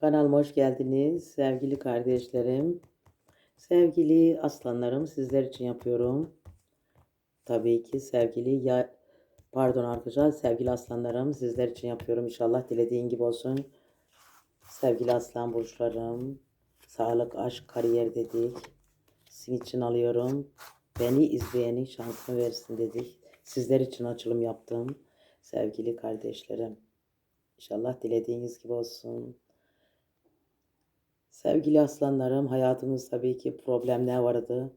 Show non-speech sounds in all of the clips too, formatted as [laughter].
Kanalıma hoş geldiniz sevgili kardeşlerim. Sevgili aslanlarım sizler için yapıyorum. Tabii ki sevgili ya pardon arkadaşlar sevgili aslanlarım sizler için yapıyorum. İnşallah dilediğin gibi olsun. Sevgili aslan burçlarım. Sağlık, aşk, kariyer dedik. Sizin için alıyorum. Beni izleyeni şansını versin dedik. Sizler için açılım yaptım. Sevgili kardeşlerim. İnşallah dilediğiniz gibi olsun. Sevgili aslanlarım, hayatımız tabii ki problemler vardı.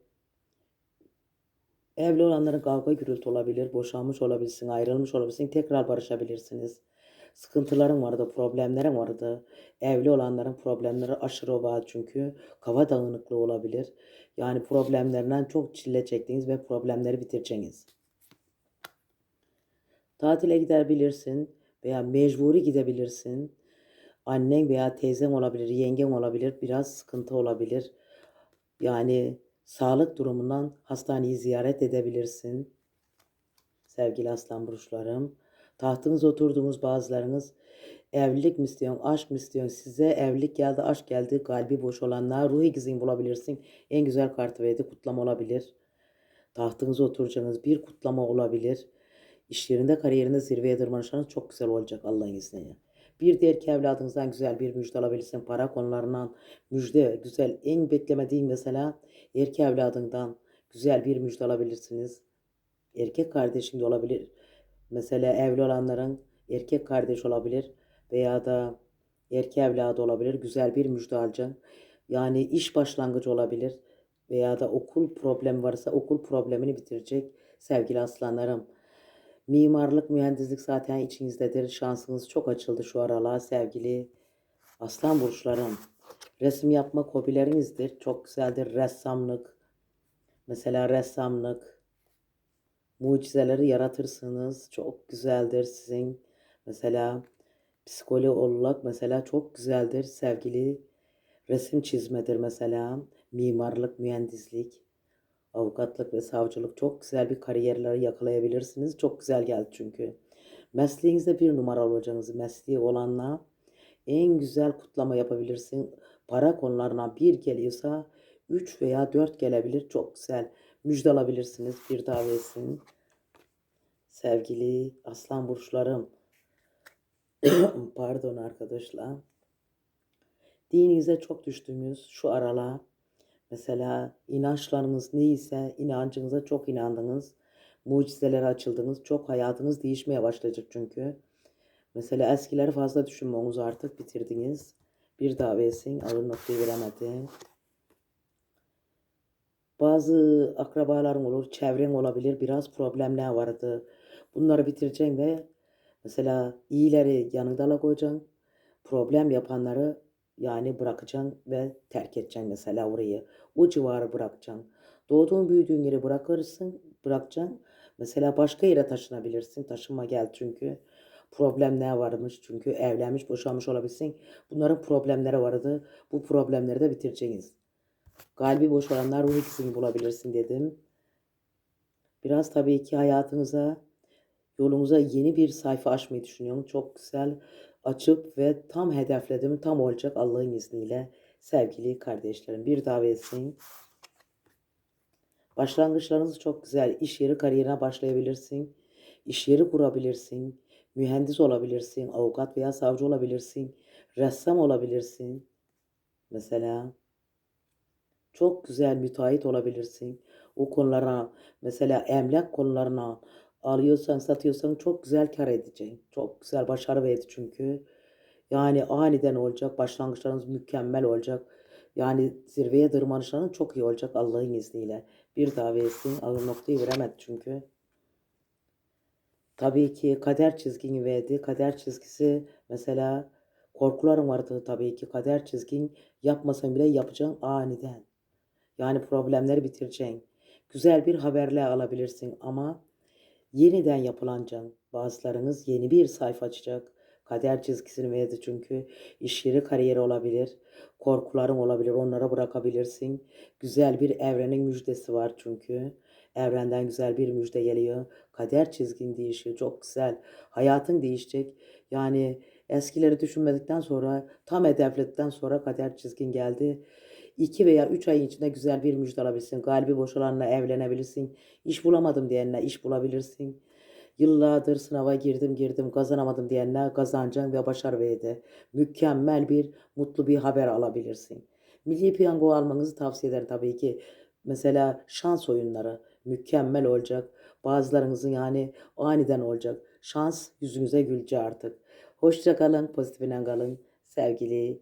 Evli olanların kavga gürültü olabilir, boşanmış olabilirsin, ayrılmış olabilirsin, tekrar barışabilirsiniz. Sıkıntıların vardı, problemlerin vardı. Evli olanların problemleri aşırı var çünkü kafa dağınıklığı olabilir. Yani problemlerinden çok çile çektiniz ve problemleri bitireceksiniz. Tatile gidebilirsin veya mecburi gidebilirsin. Annen veya teyzen olabilir, yengen olabilir, biraz sıkıntı olabilir. Yani sağlık durumundan hastaneyi ziyaret edebilirsin. Sevgili aslan burçlarım. Tahtınız oturduğunuz bazılarınız evlilik mi istiyorsun, aşk mı istiyorsun? Size evlilik geldi, aşk geldi, kalbi boş olanlar ruhi ikizin bulabilirsin. En güzel kartı verdi, kutlama olabilir. Tahtınıza oturacağınız bir kutlama olabilir. İş yerinde, kariyerinde zirveye tırmanışlarınız çok güzel olacak Allah'ın izniyle. Bir diğer ki evladınızdan güzel bir müjde alabilirsin. Para konularından müjde güzel. En beklemediğin mesela erkek evladından güzel bir müjde alabilirsiniz. Erkek kardeşin de olabilir. Mesela evli olanların erkek kardeş olabilir veya da erkek evladı olabilir. Güzel bir müjde alacaksın. Yani iş başlangıcı olabilir veya da okul problemi varsa okul problemini bitirecek sevgili aslanlarım. Mimarlık, mühendislik zaten içinizdedir. Şansınız çok açıldı şu aralar sevgili aslan burçlarım. Resim yapmak hobilerinizdir. Çok güzeldir. Ressamlık. Mesela ressamlık. Mucizeleri yaratırsınız. Çok güzeldir sizin. Mesela psikolog olmak mesela çok güzeldir sevgili. Resim çizmedir mesela. Mimarlık, mühendislik avukatlık ve savcılık çok güzel bir kariyerleri yakalayabilirsiniz. Çok güzel geldi çünkü. Mesleğinizde bir numara olacaksınız. Mesleği olanla en güzel kutlama yapabilirsin. Para konularına bir geliyorsa 3 veya 4 gelebilir. Çok güzel müjde alabilirsiniz. Bir davetsin. Sevgili aslan burçlarım. [clears throat] Pardon arkadaşlar. Dininize çok düştüğümüz şu aralar Mesela inançlarınız neyse inancınıza çok inandınız. Mucizelere açıldınız. Çok hayatınız değişmeye başlayacak çünkü. Mesela eskileri fazla düşünmeniz artık bitirdiniz. Bir daha versin. Ağır noktayı veremedi. Bazı akrabaların olur, çevren olabilir. Biraz problemler vardı. Bunları bitireceğim ve mesela iyileri yanında koyacaksın. Problem yapanları yani bırakacaksın ve terk edeceksin mesela orayı. O civarı bırakacaksın. Doğduğun büyüdüğün yeri bırakırsın, bırakacaksın. Mesela başka yere taşınabilirsin. Taşınma gel çünkü. Problemler varmış çünkü evlenmiş, boşanmış olabilirsin. Bunların problemleri vardı. Bu problemleri de bitireceğiz. Kalbi boş olanlar ruh ikisini bulabilirsin dedim. Biraz tabii ki hayatınıza, yolunuza yeni bir sayfa açmayı düşünüyorum. Çok güzel açıp ve tam hedefledim tam olacak Allah'ın izniyle sevgili kardeşlerim. Bir davetsin. Başlangıçlarınız çok güzel. İş yeri kariyerine başlayabilirsin. İş yeri kurabilirsin. Mühendis olabilirsin. Avukat veya savcı olabilirsin. Ressam olabilirsin. Mesela çok güzel müteahhit olabilirsin. O konulara mesela emlak konularına alıyorsan satıyorsan çok güzel kar edeceksin. Çok güzel başarı verdi çünkü. Yani aniden olacak. Başlangıçlarınız mükemmel olacak. Yani zirveye tırmanışların çok iyi olacak Allah'ın izniyle. Bir daha versin. Ağır noktayı veremedi çünkü. Tabii ki kader çizgini verdi. Kader çizgisi mesela korkuların vardı tabii ki. Kader çizgin yapmasan bile yapacaksın aniden. Yani problemleri bitireceksin. Güzel bir haberle alabilirsin ama yeniden yapılancan. Bazılarınız yeni bir sayfa açacak. Kader çizgisini verdi çünkü. iş yeri kariyeri olabilir. Korkuların olabilir. Onlara bırakabilirsin. Güzel bir evrenin müjdesi var çünkü. Evrenden güzel bir müjde geliyor. Kader çizgin değişiyor. Çok güzel. Hayatın değişecek. Yani Eskileri düşünmedikten sonra tam hedefledikten sonra kader çizgin geldi. 2 veya 3 ay içinde güzel bir müjde alabilirsin. Kalbi boşalanla evlenebilirsin. İş bulamadım diyenle iş bulabilirsin. Yıllardır sınava girdim girdim kazanamadım diyenler kazanacaksın ve başarı verdi. Mükemmel bir mutlu bir haber alabilirsin. Milli piyango almanızı tavsiye ederim tabii ki. Mesela şans oyunları mükemmel olacak. Bazılarınızın yani aniden olacak. Şans yüzünüze gülecek artık. Hoşça kalın, pozitifine kalın. Sevgili